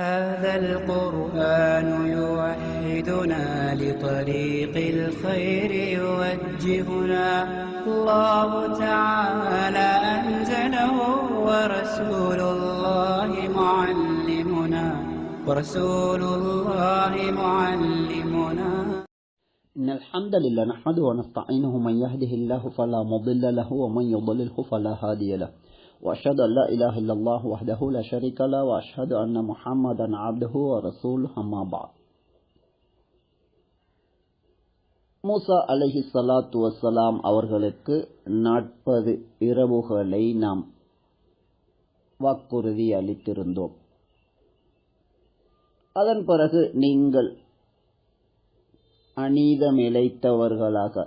هذا القرآن يوحدنا لطريق الخير يوجهنا. الله تعالى أنزله ورسول الله معلمنا. ورسول الله معلمنا. إن الحمد لله نحمده ونستعينه من يهده الله فلا مضل له ومن يضلله فلا هادي له. وأشهد أن لا إله إلا الله وحده لا شريك له وأشهد أن محمدا عبده ورسوله أما بعد. மூசா அலஹி சலாத்து வசலாம் அவர்களுக்கு நாற்பது இரவுகளை நாம் வாக்குறுதி அளித்திருந்தோம். அதன் பிறகு நீங்கள் அநீதம் இழைத்தவர்களாக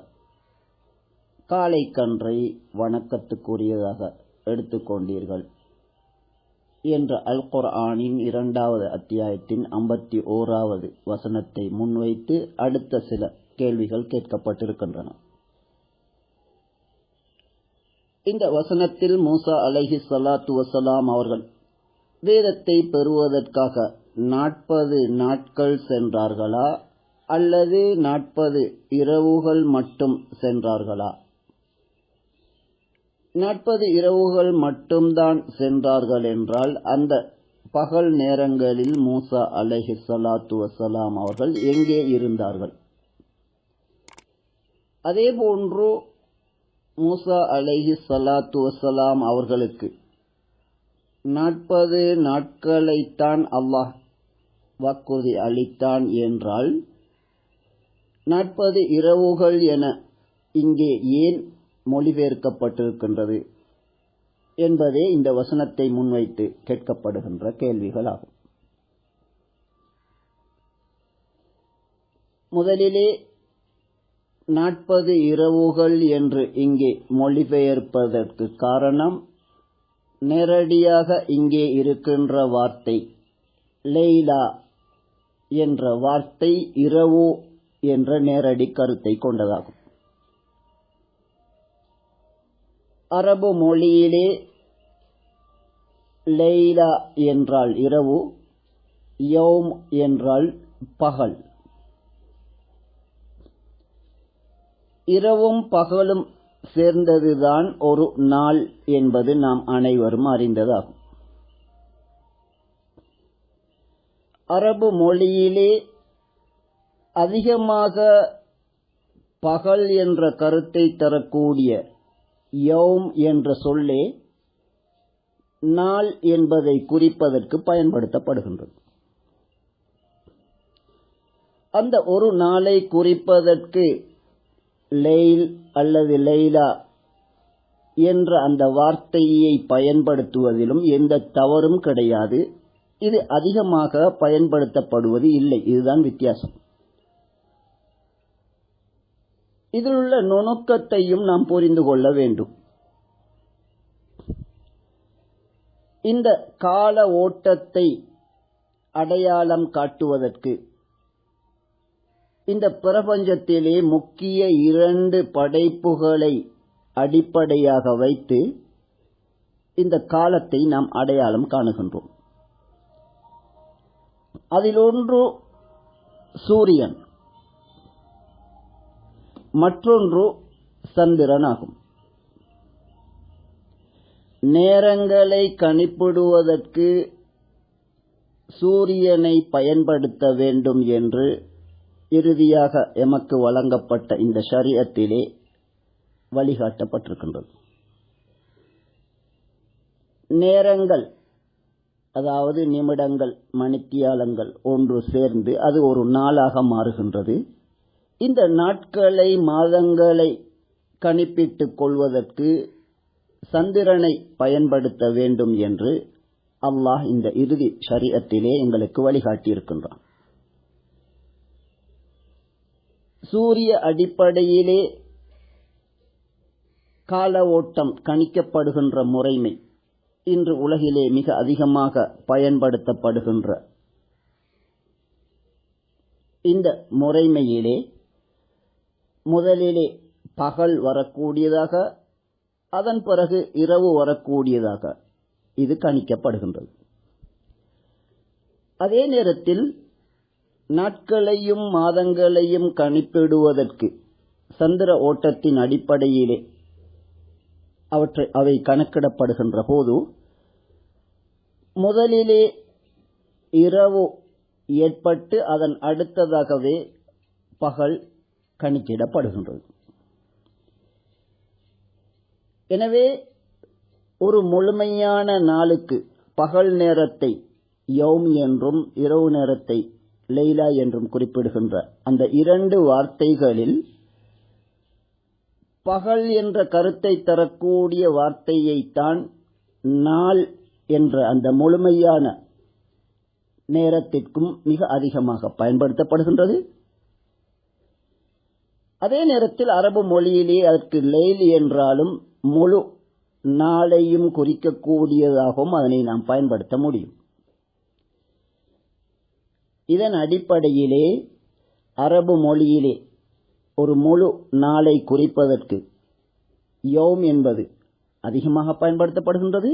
காலை கன்றை வணக்கத்துக்குரியதாக எடுத்துக்கொண்டீர்கள். என்ற அல் குர்ஆனின் இரண்டாவது அத்தியாயத்தின் ஐம்பத்தி ஓராவது வசனத்தை முன்வைத்து அடுத்த சில கேள்விகள் கேட்கப்பட்டிருக்கின்றன. இந்த வசனத்தில் மூசா அலஹி சலாத்து வசலாம் அவர்கள் வேதத்தை பெறுவதற்காக நாற்பது நாட்கள் சென்றார்களா அல்லது நாற்பது இரவுகள் மட்டும் சென்றார்களா? நாற்பது இரவுகள் மட்டும்தான் சென்றார்கள் என்றால் அந்த பகல் நேரங்களில் மூசா அலஹி சலாத்து வசலாம் அவர்கள் எங்கே இருந்தார்கள்? அதே போன்று மூசா அலஹி சலாத்து வசலாம் அவர்களுக்கு நாற்பது நாட்களைத்தான் அல்லாஹ் வாக்குறுதி அளித்தான் என்றால் நாற்பது இரவுகள் என இங்கே ஏன் மொழிபெயர்க்கப்பட்டிருக்கின்றது என்பதே இந்த வசனத்தை முன்வைத்து கேட்கப்படுகின்ற கேள்விகளாகும். முதலிலே நாற்பது இரவுகள் என்று இங்கே மொழிபெயர்ப்பதற்கு காரணம் நேரடியாக இங்கே இருக்கின்ற வார்த்தை லெய்லா என்ற வார்த்தை இரவு என்ற நேரடி கருத்தை கொண்டதாகும். அரபு மொழியிலே லெய்லா என்றால் இரவு யோம் என்றால் பகல். இரவும் பகலும் சேர்ந்ததுதான் ஒரு நாள் என்பது நாம் அனைவரும் அறிந்ததாகும். அரபு மொழியிலே அதிகமாக பகல் என்ற கருத்தை தரக்கூடிய யௌம் என்ற சொல்லே நாள் என்பதை குறிப்பதற்கு பயன்படுத்தப்படுகின்றது. அந்த ஒரு நாளை குறிப்பதற்கு லெயில் அல்லது லெய்லா என்ற அந்த வார்த்தையை பயன்படுத்துவதிலும் எந்த தவறும் கிடையாது. இது அதிகமாக பயன்படுத்தப்படுவது இல்லை. இதுதான் வித்தியாசம். இதில் உள்ள நுணுக்கத்தையும் நாம் புரிந்து கொள்ள வேண்டும். இந்த கால ஓட்டத்தை அடையாளம் காட்டுவதற்கு இந்த பிரபஞ்சத்திலே முக்கிய இரண்டு படைப்புகளை அடிப்படையாக வைத்து இந்த காலத்தை நாம் அடையாளம் காணுகின்றோம். அதில் ஒன்று சூரியன். மற்றொன்று சந்திரன் ஆகும் நேரங்களை கணிப்பிடுவதற்கு சூரியனை பயன்படுத்த வேண்டும் என்று இறுதியாக எமக்கு வழங்கப்பட்ட இந்த சரியத்திலே வழிகாட்டப்பட்டிருக்கின்றது. நேரங்கள் அதாவது நிமிடங்கள் மணித்தியாலங்கள் ஒன்று சேர்ந்து அது ஒரு நாளாக மாறுகின்றது. இந்த நாட்களை மாதங்களை கணிப்பிட்டுக் கொள்வதற்கு சந்திரனை பயன்படுத்த வேண்டும் என்று அல்லாஹ் இந்த இறுதி சரியத்திலே எங்களுக்கு வழிகாட்டியிருக்கின்றான். சூரிய அடிப்படையிலே கால ஓட்டம் கணிக்கப்படுகின்ற முறைமை இன்று உலகிலே மிக அதிகமாக பயன்படுத்தப்படுகின்ற இந்த முறைமையிலே முதலிலே பகல் வரக்கூடியதாக அதன் பிறகு இரவு வரக்கூடியதாக இது கணிக்கப்படுகின்றது. அதே நேரத்தில் நாட்களையும் மாதங்களையும் கணிப்பிடுவதற்கு சந்திர ஓட்டத்தின் அடிப்படையிலே அவற்றை அவை கணக்கிடப்படுகின்ற போது முதலிலே இரவு ஏற்பட்டு அதன் அடுத்ததாகவே பகல் கணிக்கிடப்படுகின்றது எனவே ஒரு முழுமையான நாளுக்கு பகல் நேரத்தை யௌம் என்றும் இரவு நேரத்தை லெய்லா என்றும் குறிப்பிடுகின்ற அந்த இரண்டு வார்த்தைகளில் பகல் என்ற கருத்தை தரக்கூடிய வார்த்தையைத்தான் நாள் என்ற அந்த முழுமையான நேரத்திற்கும் மிக அதிகமாக பயன்படுத்தப்படுகின்றது. அதே நேரத்தில் அரபு மொழியிலே அதற்கு லெயில் என்றாலும் முழு நாளையும் குறிக்கக்கூடியதாகவும் அதனை நாம் பயன்படுத்த முடியும். இதன் அடிப்படையிலே அரபு மொழியிலே ஒரு முழு நாளை குறிப்பதற்கு யோம் என்பது அதிகமாக பயன்படுத்தப்படுகின்றது.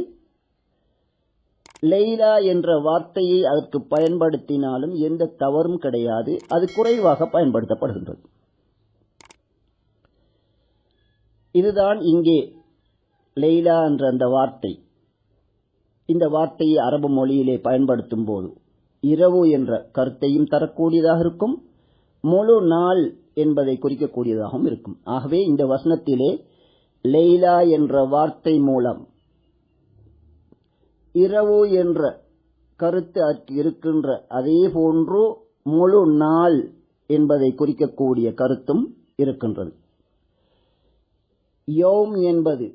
லெய்லா என்ற வார்த்தையை அதற்கு பயன்படுத்தினாலும் எந்த தவறும் கிடையாது. அது குறைவாக பயன்படுத்தப்படுகின்றது. இதுதான் இங்கே லெய்லா என்ற அந்த வார்த்தை. இந்த வார்த்தையை அரபு மொழியிலே பயன்படுத்தும் போது இரவு என்ற கருத்தையும் தரக்கூடியதாக இருக்கும் முழு நாள் என்பதை குறிக்கக்கூடியதாகவும் இருக்கும். ஆகவே இந்த வசனத்திலே லெய்லா என்ற வார்த்தை மூலம் இரவு என்ற கருத்து அதற்கு இருக்கின்ற அதே போன்று முழு நாள் என்பதை குறிக்கக்கூடிய கருத்தும் இருக்கின்றது. யோம் என்பது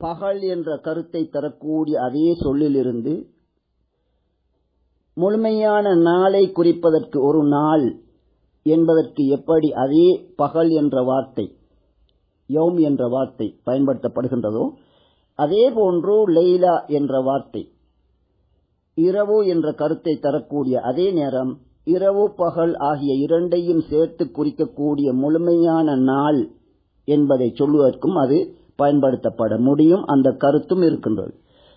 பகல் என்ற கருத்தை தரக்கூடிய அதே சொல்லிலிருந்து முழுமையான நாளை குறிப்பதற்கு ஒரு நாள் என்பதற்கு எப்படி அதே பகல் என்ற வார்த்தை யோம் என்ற வார்த்தை பயன்படுத்தப்படுகின்றதோ அதே போன்று லெய்லா என்ற வார்த்தை இரவு என்ற கருத்தை தரக்கூடிய அதே நேரம் இரவு பகல் ஆகிய இரண்டையும் சேர்த்து குறிக்கக்கூடிய முழுமையான நாள் என்பதை சொல்லுவதற்கும் அது பயன்படுத்தப்பட முடியும். அந்த கருத்தும் இருக்கின்றது.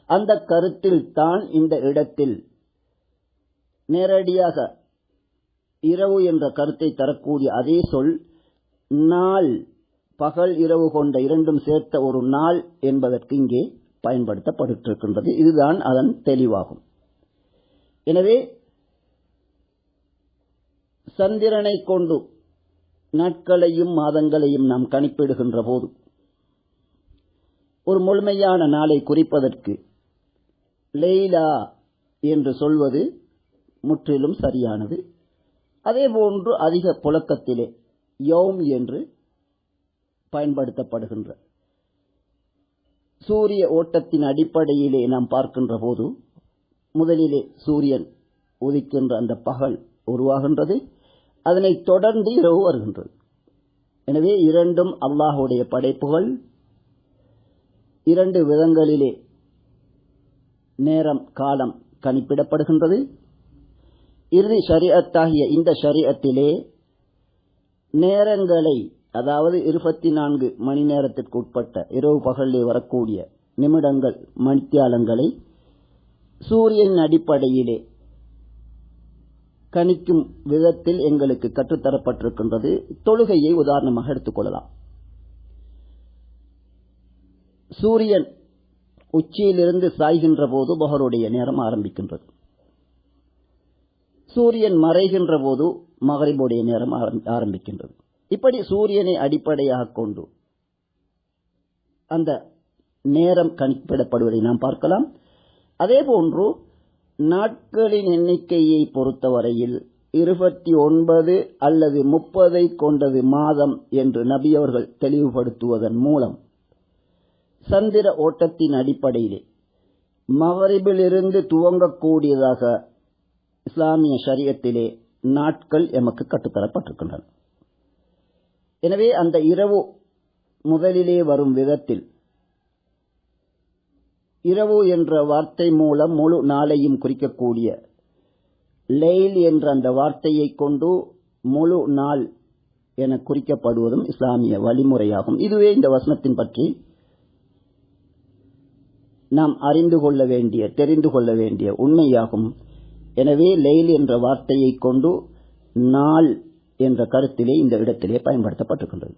அந்த கருத்தில் தான் இந்த இடத்தில் நேரடியாக இரவு என்ற கருத்தை தரக்கூடிய அதே சொல் நாள் பகல் இரவு கொண்ட இரண்டும் சேர்த்த ஒரு நாள் என்பதற்கு இங்கே பயன்படுத்தப்பட்டிருக்கின்றது. இதுதான் அதன் தெளிவாகும். எனவே சந்திரனை கொண்டு நாட்களையும் மாதங்களையும் நாம் கணிப்பிடுகின்ற போது ஒரு முழுமையான நாளை குறிப்பதற்கு லெய்லா என்று சொல்வது முற்றிலும் சரியானது. அதேபோன்று அதிக புழக்கத்திலே யோம் என்று பயன்படுத்தப்படுகின்ற சூரிய ஓட்டத்தின் அடிப்படையிலே நாம் பார்க்கின்ற போது முதலிலே சூரியன் உதிக்கின்ற அந்த பகல் உருவாகின்றது. அதனைத் தொடர்ந்து இரவு வருகின்றது. எனவே இரண்டும் அல்லாஹுடைய படைப்புகள். இரண்டு விதங்களிலே நேரம் காலம் கணிப்பிடப்படுகின்றது. இறுதி ஷரியத்தாகிய இந்த ஷரியத்திலே நேரங்களை அதாவது இருபத்தி நான்கு மணி நேரத்திற்கு உட்பட்ட இரவு பகலில் வரக்கூடிய நிமிடங்கள் மணித்தியாலங்களை சூரியன் அடிப்படையிலே கணிக்கும் விதத்தில் எங்களுக்கு கற்றுத்தரப்பட்டிருக்கின்றது. தொழுகையை உதாரணமாக எடுத்துக்கொள்ளலாம் சூரியன் உச்சியிலிருந்து சாய்கின்ற போது மகருடைய நேரம் ஆரம்பிக்கின்றது. சூரியன் மறைகின்ற போது மகரிபுடைய நேரம் ஆரம்பிக்கின்றது. இப்படி சூரியனை அடிப்படையாக கொண்டு அந்த நேரம் கணிப்பிடப்படுவதை நாம் பார்க்கலாம். அதே போன்று நாட்களின் எண்ணிக்கையை பொறுத்தவரையில் இருபத்தி ஒன்பது அல்லது முப்பதை கொண்டது மாதம் என்று நபி அவர்கள் தெளிவுபடுத்துவதன் மூலம் சந்திர ஓட்டத்தின் அடிப்படையிலே மவரிபிலிருந்து துவங்கக்கூடியதாக இஸ்லாமிய சரியத்திலே நாட்கள் எமக்கு கட்டுத்தரப்பட்டிருக்கின்றன. எனவே அந்த இரவு முதலிலே வரும் விதத்தில் இரவு என்ற வார்த்தை மூலம் முழு நாளையும் குறிக்கக்கூடிய லெயில் என்ற அந்த வார்த்தையை கொண்டு முழு நாள் என குறிக்கப்படுவதும் இஸ்லாமிய வழிமுறையாகும். இதுவே இந்த வசனத்தின் பற்றி நாம் அறிந்து கொள்ள வேண்டிய தெரிந்து கொள்ள வேண்டிய உண்மையாகும். எனவே லெயில் என்ற வார்த்தையை கொண்டு நாள் என்ற கருத்திலே இந்த இடத்திலே பயன்படுத்தப்பட்டிருக்கின்றது.